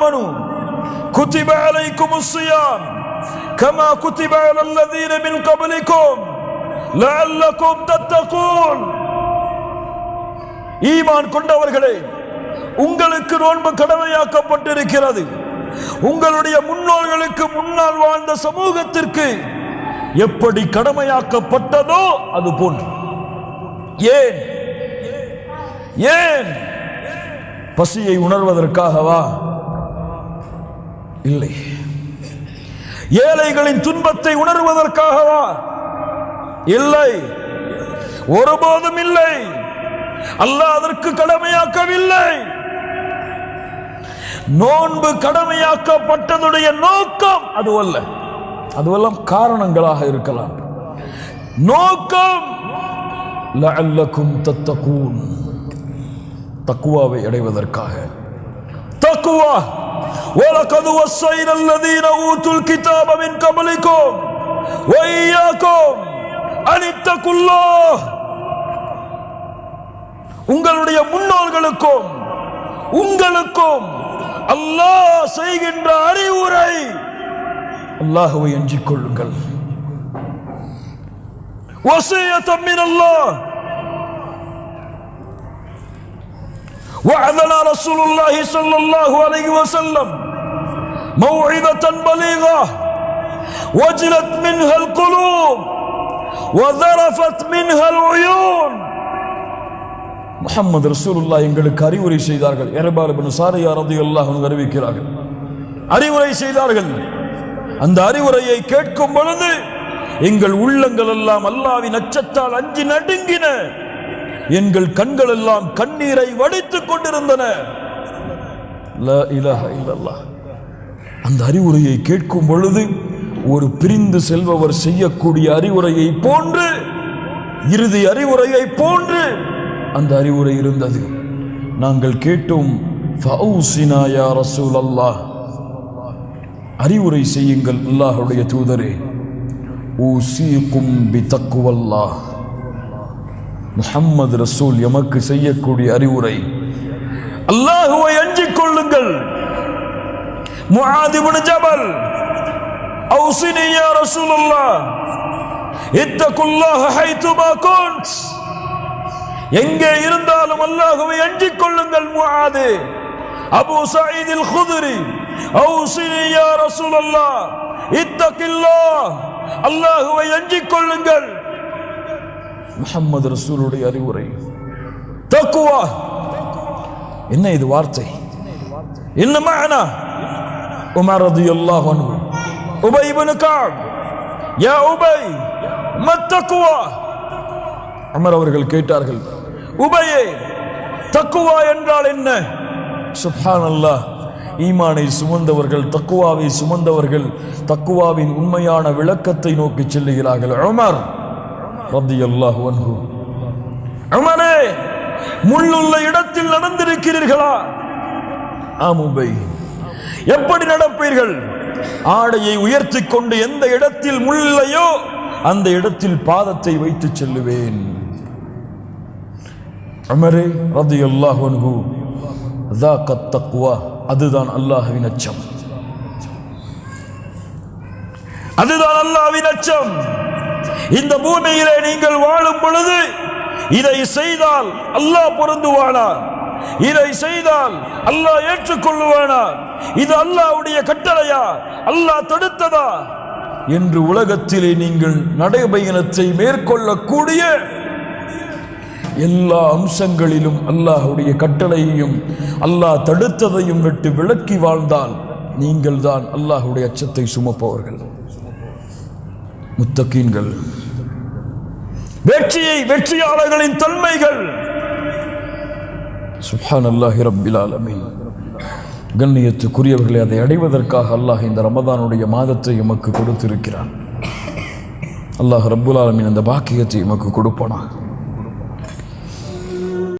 آمنوا كتب عليكم الصيام كما كتب على الذين من قبلكم لعلكم تتقون ஈமான் கொண்டவர்களே உங்களுக்கு நோன்பு கடமையாக்கப்பட்டிருக்கிறது உங்களுடைய முன்னோர்களுக்கு முன்னால் வாழ்ந்த சமூகத்திற்கு எப்படி கடமையாக்கப்பட்டதோ அது போன்று ஏன் ஏன் பசியை உணர்வதற்காகவா இல்லை. ஏழைகளின் துன்பத்தை உணர்வதற்காகவா? இல்லை. ஒருபோதும் இல்லை. அல்லாஹ் அதற்கு கடமையாக்கவில்லை. நோன்பு கடமையாக்கப்பட்டதுடைய நோக்கம் அதுவல்ல. அதுவெல்லாம் காரணங்களாக இருக்கலாம். நோக்கம் லஅல்லக்கும் தத்தகூன். தக்குவாவை அடைவதற்காக. தக்குவா وَلَقَدْ وَصَّيْنَا الَّذِينَ أُوتُوا الْكِتَابَ مِنْ قَبْلِكُمْ وَإِيَّاكُمْ أَنِ اتَّقُوا اللَّهَ உங்களுடைய முன்னோர்களுக்கும் உங்களுக்கும் அல்லாஹ் செய்கின்ற அறிவுரை அல்லாஹுவை அஞ்சிக் கொள்ளுங்கள் வசியத்தம் மின் அல்லாஹ் وعدنا رسول الله صلى الله عليه وسلم موعظة بليغة وجلت منها القلوب وذرفت منها العيون முஹம்மது ரசூலுல்லா எங்களுக்கு அறிவுரை செய்தார்கள் எரபால் பின் சாரியா ரதியல்லாஹு அன்ஹு அறிவிக்கிறார்கள் அறிவுரை செய்தார்கள் அந்த அறிவுரையை கேட்கும் பொழுது எங்கள் உள்ளங்கள் எல்லாம் அல்லாவின் அச்சத்தால் அஞ்சி நடுங்கின எங்கள் கண்கள் எல்லாம் கண்ணீரை வடித்துக் கொண்டிருந்தன. அந்த அறிவுரையை கேட்கும் பொழுது ஒரு பிரிந்து செல்பவர் செய்யக்கூடிய அறிவுரையை போன்று இறுதி அறிவுரையை போன்று அந்த அறிவுரை இருந்தது. நாங்கள் கேட்டோம் ஃபவுசினாயா யா அறிவுரை செய்யுங்கள் அல்லாஹுடைய தூதரே. ஊசி பி தக்குவல்லாஹ் முஹம்மது ரசூல் எமக்கு செய்யக்கூடிய அறிவுரை. அல்லாஹுவை அஞ்சிக் கொள்ளுங்கள். முஆத் இப்னு ஜபல். அவுசினி யா ரசூலுல்லாஹ். எங்கே இருந்தாலும் அல்லாஹுவை அஞ்சிக் கொள்ளுங்கள் முஆது அபூ சயீத் அல் குத்ரி. அவுசினி யா ரசூலுல்லாஹ். இத்தகில்லாஹ். அல்லாஹுவை அஞ்சிக் கொள்ளுங்கள். முகம்மது ரசூலுடைய அறிவுரை. தக்குவா. என்ன இது வார்த்தை? என்ன மஅனா உமர் ரலியல்லாஹு அன்ஹு. உபை இப்னு கஅப் யா உபை மத்தக்குவா அமர் அவர்கள் கேட்டார்கள் உபையே தக்குவா என்றால் என்ன? சுப்ஹானல்லாஹ். ஈமானை சுமந்தவர்கள் தக்குவாவை சுமந்தவர்கள் தக்குவாவின் உண்மையான விளக்கத்தை நோக்கி செல்லுகிறார்கள். உமர் ரத்தியல்லாஹு அன்ஹு. உமரே முள்ளுள்ள இடத்தில் நடந்திருக்கிறீர்களா? ஆ மும்பை. எப்படி நடப்பீர்கள்? ஆடையை உயர்த்தி கொண்டு எந்த இடத்தில் முள்ளையோ அந்த இடத்தில் பாதத்தை வைத்து செல்லுவேன். அமரே ரதி அல்லாஹு தக்குவா அதுதான் அல்லாஹுவின் அச்சம். அதுதான் அல்லாஹ்வின் அச்சம். இந்த பூமியிலே நீங்கள் வாழும் பொழுது இதை செய்தால் அல்லாஹ் பொருந்துவானா? இதை செய்தால் அல்லாஹ் ஏற்றுக்கொள்ளுவானா? இது அல்லாஹ்வுடைய கட்டளையா? அல்லாஹ் தடுத்ததா? என்று உலகத்திலே நீங்கள் நடைபயணத்தை மேற்கொள்ளக்கூடிய எல்லா அம்சங்களிலும் அல்லாஹுடைய கட்டளையையும் அல்லாஹ் தடுத்ததையும் விட்டு விளக்கி வாழ்ந்தால் நீங்கள் தான் அல்லாஹ்வுடைய அச்சத்தை சுமப்பவர்கள். முத்தக்கீன்கள் வெற்றியை வெற்றியாளர்களின் தன்மைகள். சுஹான் அல்லாஹி ரப்பில் ஆலமின். கண்ணியத்துக்குரியவர்களை அதை அடைவதற்காக அல்லாஹ் இந்த ரமதானுடைய மாதத்தை எமக்கு கொடுத்திருக்கிறான். அல்லாஹ் ரப்புல் ஆலமின் அந்த பாக்கியத்தை எமக்கு கொடுப்பானாக.